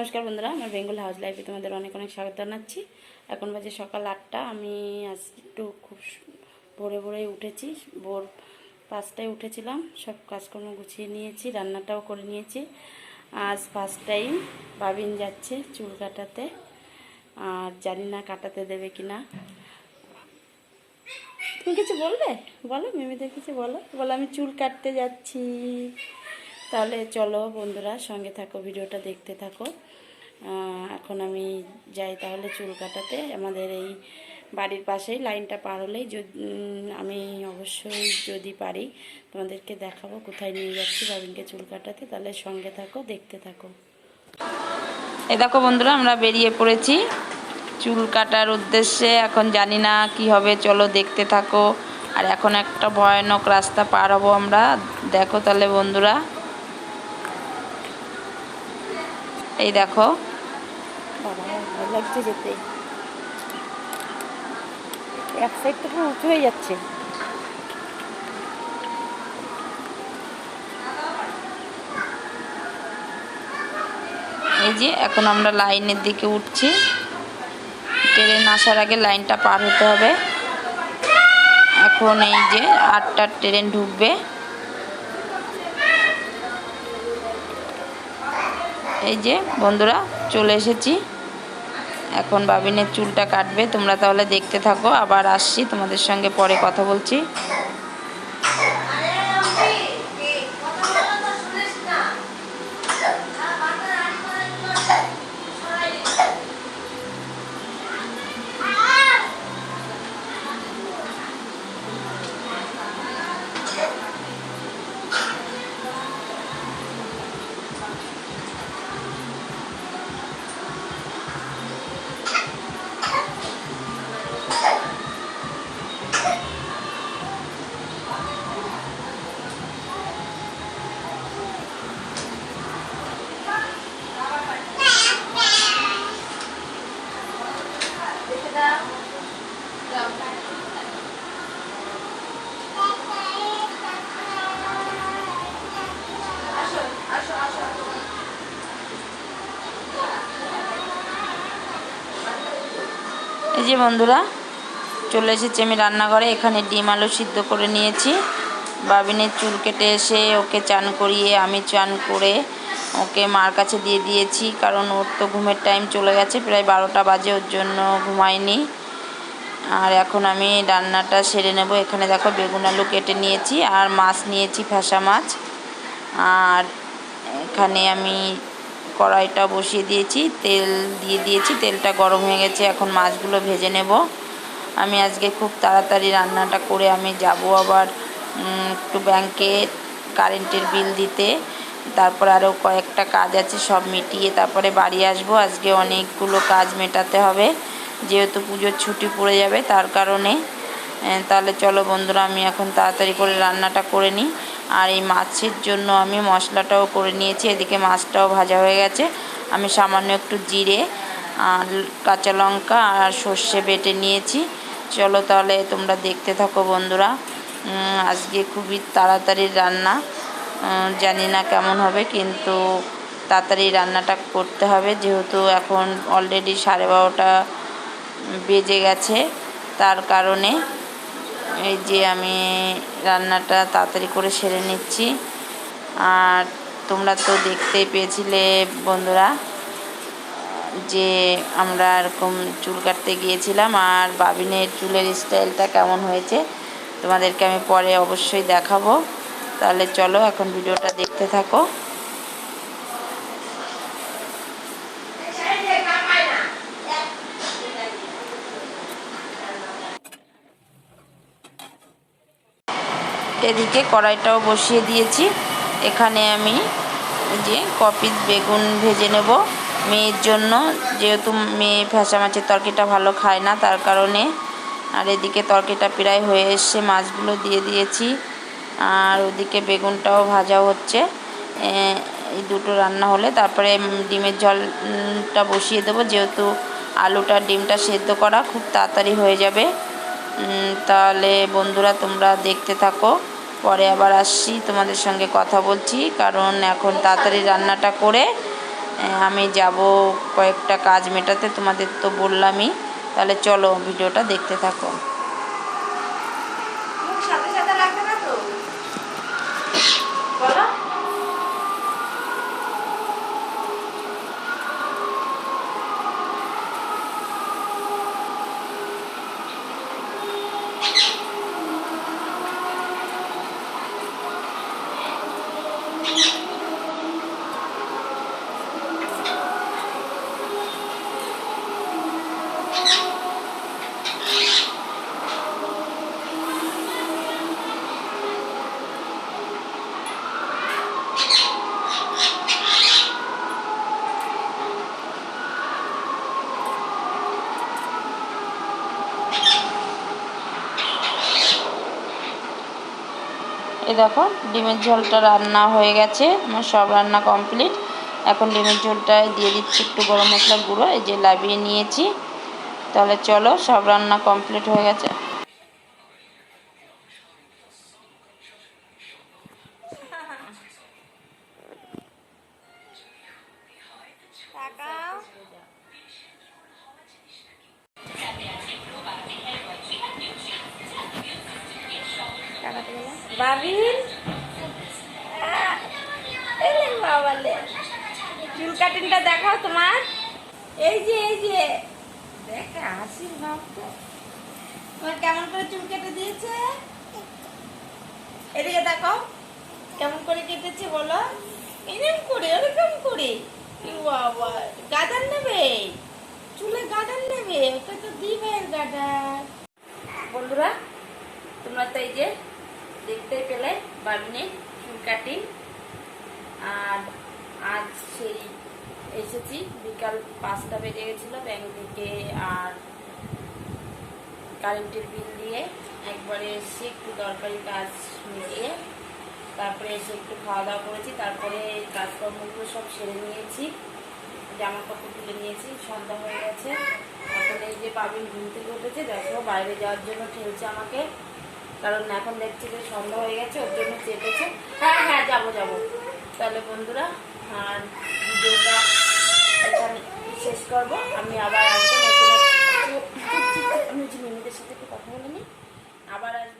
নমস্কার বন্ধুরা, আমার বেঙ্গল হাউস লাইফে তোমাদের অনেক অনেক স্বাগত জানাচ্ছি। এখন বাজে সকাল আটটা, আমি আজ একটু খুব ভোরে ভোরে উঠেছি, ভোর পাঁচটায় উঠেছিলাম, সব কাজকর্ম গুছিয়ে নিয়েছি, রান্নাটাও করে নিয়েছি। আজ ফার্স্ট টাইম বাবিন যাচ্ছে চুল কাটাতে, আর জানি না কাটাতে দেবে কি না তুমি কিছু বলবে? বলো, মিমিদের কিছু বলো। বলো, আমি চুল কাটতে যাচ্ছি। তাহলে চলো বন্ধুরা, সঙ্গে থাকো, ভিডিওটা দেখতে থাকো। এখন আমি যাই তাহলে চুল কাটাতে। আমাদের এই বাড়ির পাশেই, লাইনটা পার হলেই আমি অবশ্যই যদি পারি তোমাদেরকে দেখাবো কোথায় নিয়ে যাচ্ছি বাবিনকে চুল কাটাতে। তাহলে সঙ্গে থাকো, দেখতে থাকো। এই দেখো বন্ধুরা, আমরা বেরিয়ে পড়েছি। চুল কাটার উদ্দেশ্যে এখন জানি না কি হবে, চলো দেখতে থাকো। আর এখন একটা ভয়ানক রাস্তা পার হব আমরা। দেখো তাহলে বন্ধুরা। এই দেখো ভালো যেতে। এক সাইড তো উঁচু হয়ে যাচ্ছে। এই যে, এখন আমরা লাইনের দিকে উঠছি। ট্রেন আসার আগে লাইনটা পার হতে হবে। এখন এই যে আটটার ট্রেন ঢুকবে। এই যে, বন্ধুরা, চলে এসেছি। এখন বাবিনের চুলটা কাটবে, তোমরা তাহলে দেখতে থাকো, আবার আসছি তোমাদের সঙ্গে পরে কথা বলছি। এই যে বন্ধুরা, চলে এসেছি আমি রান্নাঘরে। এখানে ডিম আলু সিদ্ধ করে নিয়েছি। বাবিনের চুল কেটে এসে ওকে চান করিয়ে আমি চান করে ওকে মার কাছে দিয়ে দিয়েছি, কারণ ওর তো ঘুমের টাইম চলে গেছে, প্রায় বারোটা বাজে, ওর জন্য ঘুমায়নি। আর এখন আমি রান্নাটা সেরে নেব। এখানে দেখো বেগুন আলু কেটে নিয়েছি, আর মাছ নিয়েছি, ফ্যাসা মাছ। আর এখানে আমি কড়াইটা বসিয়ে দিয়েছি, তেল দিয়ে দিয়েছি, তেলটা গরম হয়ে গেছে, এখন মাছগুলো ভেজে নেব। আমি আজকে খুব তাড়াতাড়ি রান্নাটা করে আমি যাব আবার একটু ব্যাংকে কারেন্টের বিল দিতে। তারপর আরও কয়েকটা কাজ আছে, সব মিটিয়ে তারপরে বাড়ি আসব। আজকে অনেকগুলো কাজ মেটাতে হবে, যেহেতু পুজোর ছুটি পড়ে যাবে তার কারণে। তাহলে চলো বন্ধুরা, আমি এখন তাড়াতাড়ি করে রান্নাটা করে নিই। আর এই মাছের জন্য আমি মশলাটাও করে নিয়েছি, এদিকে মাছটাও ভাজা হয়ে গেছে। আমি সামান্য একটু জিরে, আর কাঁচা লঙ্কা আর সর্ষে বেটে নিয়েছি। চলো তাহলে তোমরা দেখতে থাকো বন্ধুরা। আজকে খুবই তাড়াতাড়ি রান্না। জানি না কেমন হবে, কিন্তু তাড়াতাড়ি রান্নাটা করতে হবে, যেহেতু এখন অলরেডি সাড়ে বারোটা বেজে গেছে। তার কারণে এই যে আমি রান্নাটা তাড়াতাড়ি করে সেরে নিচ্ছি। আর তোমরা তো দেখতেই পেয়েছিলে বন্ধুরা যে আমরা এরকম চুল কাটতে গিয়েছিলাম আর বাবিনের চুলের স্টাইলটা কেমন হয়েছে তোমাদেরকে আমি পরে অবশ্যই দেখাবো। তাহলে চলো এখন ভিডিওটা দেখতে থাকো। এদিকে কড়াইটাও বসিয়ে দিয়েছি। এখানে আমি যে কপিস বেগুন ভেজে নেব। মেয়ের জন্য, যেহেতু মেয়ে ফ্যাসা মাছের তরকারিটা ভালো খায় না, তার কারণে। আর এদিকে তরকারিটা প্রায় হয়ে এসছে, মাছগুলো দিয়ে দিয়েছি। আর ওদিকে বেগুনটাও ভাজা হচ্ছে। এই দুটো রান্না হলে তারপরে ডিমের জলটা বসিয়ে দেবো, যেহেতু আলুটা, ডিমটা সেদ্ধ করা খুব তাড়াতাড়ি হয়ে যাবে। তাহলে বন্ধুরা তোমরা দেখতে থাকো। পরে আবার আসছি, তোমাদের সঙ্গে কথা বলছি, কারণ এখন তাড়াতাড়ি রান্নাটা করে আমি যাব কয়েকটা কাজ মেটাতে, তোমাদের তো বললামই। তাহলে চলো, ভিডিওটা দেখতে থাকো সাথে সাথে লাগবে না তো বলো এই দেখো, ডিমের ঝোলটা রান্না হয়ে গেছে, আমার সব রান্না কমপ্লিট। এখন ডিমের ঝোলটায় দিয়ে দিচ্ছি একটু গরম মশলা গুঁড়ো, এই যে লাবিয়ে নিয়েছি। তাহলে চলো, সব রান্না কমপ্লিট হয়ে গেছে। তাকাও বাবিন বাবালে চুল কাটিংটা দেখাও তোমার। এই যে এই যে। দেখে হাসির ভাব তো। তোমার কেমন করে চুল কেটে দিয়েছে? এদিকে দেখো। কেমন করে কেটেছে বলো? এরকম করে এরকম করে। বাবা, গাদার নেবে? চুলে গাদার নেবে? ওটা তো দিবের গাদার বন্ধুরা, তোমরা তো এই যে দেখতেই পেলে বাবিনে চুল কাটিং আর আজ সেই এসেছি, বিকাল পাঁচটা বেজে গেছিল ব্যাংক থেকে, আর কারেন্টের বিল দিয়ে একবারে এসে একটু দরকারি কাজ মিটিয়ে তারপরে এসে একটু খাওয়া দাওয়া করেছি, তারপরে কাজকর্মগুলো সব সেরে নিয়েছি জামা কাপড় তুলে নিয়েছি, সন্ধ্যা হয়ে গেছে। এখন এই যে পাবিন ঘুম থেকে উঠেছে, দেখো বাইরে যাওয়ার জন্য ঠেলছে আমাকে। কারণ এখন দেখছি যে সন্ধ্যা হয়ে গেছে, ওর জন্য চেপেছে। হ্যাঁ হ্যাঁ যাব যাব। তাহলে বন্ধুরা, আর ভিডিওটা এখানে শেষ করব। আমি আবার আসব নতুন মিমিদের সাথে একটু কথা বলে নিই। আবার আসব